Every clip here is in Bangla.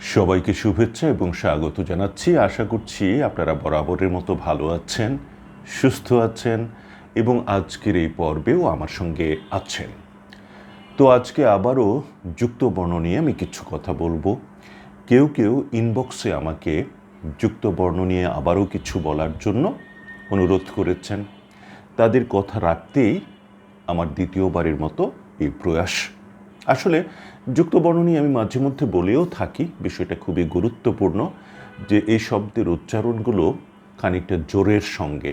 সবাইকে শুভেচ্ছা এবং স্বাগত জানাচ্ছি। আশা করছি আপনারা বরাবরের মতো ভালো আছেন, সুস্থ আছেন এবং আজকের এই পর্বেও আমার সঙ্গে আছেন। তো আজকে আবারও যুক্ত বর্ণ নিয়ে আমি কিছু কথা বলব। কেউ কেউ ইনবক্সে আমাকে যুক্ত বর্ণ নিয়ে আবারও কিছু বলার জন্য অনুরোধ করেছেন। তাদের কথা রাখতেই আমার দ্বিতীয়বারের মতো এই প্রয়াস আসলে যুক্ত বর্ণ নিয়ে আমি মাঝে মধ্যে বলেও থাকি, বিষয়টা খুবই গুরুত্বপূর্ণ, যে এই শব্দের উচ্চারণগুলো খানিকটা জোরের সঙ্গে।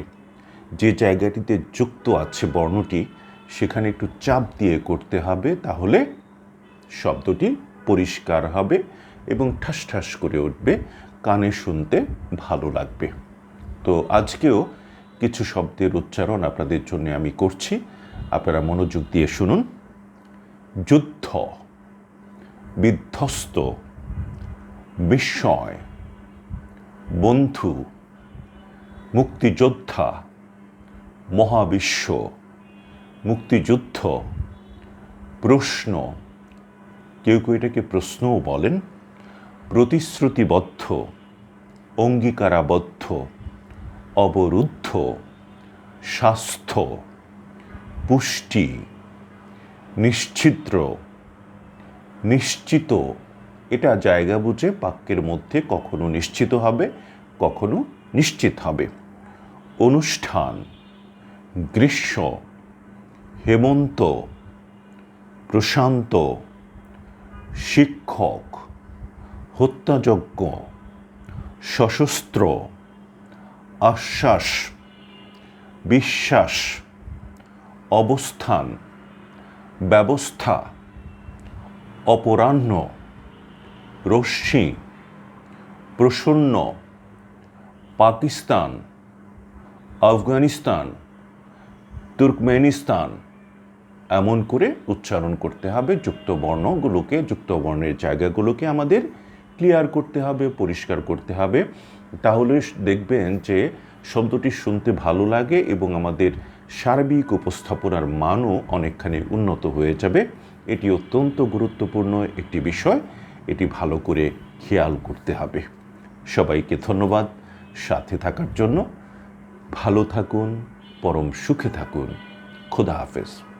যে জায়গাটিতে যুক্ত আছে বর্ণটি, সেখানে একটু চাপ দিয়ে করতে হবে, তাহলে শব্দটি পরিষ্কার হবে এবং ঠাস ঠাস করে উঠবে, কানে শুনতে ভালো লাগবে। তো আজকেও কিছু শব্দের উচ্চারণ আপনাদের জন্য আমি করছি। আপনারা মনোযোগ দিয়ে শুনুন। যুদ্ধ, বিধ্বস্ত, বিস্ময়, বন্ধু, মুক্তিযোদ্ধা, মহাবিশ্ব, মুক্তিযুদ্ধ, প্রশ্ন। কেউ কেউ এটাকে প্রশ্নও বলেন। প্রতিশ্রুতিবদ্ধ, অঙ্গীকারাবদ্ধ, অবরুদ্ধ স্বাস্থ্য পুষ্টি। নিশ্চিদ্র নিশ্চিত। এটা জায়গা বুঝে বাক্যের মধ্যে কখনো নিশ্চিত হবে, কখনো নিশ্চিত হবে। অনুষ্ঠান, গ্রীষ্ম, হেমন্ত, প্রশান্ত, শিক্ষক, হত্যাযজ্ঞ, সশস্ত্র, আশ্বাস, বিশ্বাস, অবস্থান। ব্যবস্থা, অপরাহ্ন, রশ্মি, প্রসন্ন, পাকিস্তান, আফগানিস্তান, তুর্কমেনিস্তান, এমন করে উচ্চারণ করতে হবে। যুক্ত বর্ণগুলোকে, যুক্ত বর্ণের জায়গাগুলোকে আমাদের ক্লিয়ার করতে হবে, পরিষ্কার করতে হবে। তাহলে দেখবেন যে শব্দটি শুনতে ভালো লাগে এবং আমাদের সার্বিক উপস্থাপনার মানও অনেকখানি উন্নত হয়ে যাবে। এটি অত্যন্ত গুরুত্বপূর্ণ একটি বিষয়। এটি ভালো করে খেয়াল করতে হবে। সবাইকে ধন্যবাদ সাথে থাকার জন্য। ভালো থাকুন, পরম সুখে থাকুন। খোদা হাফেজ।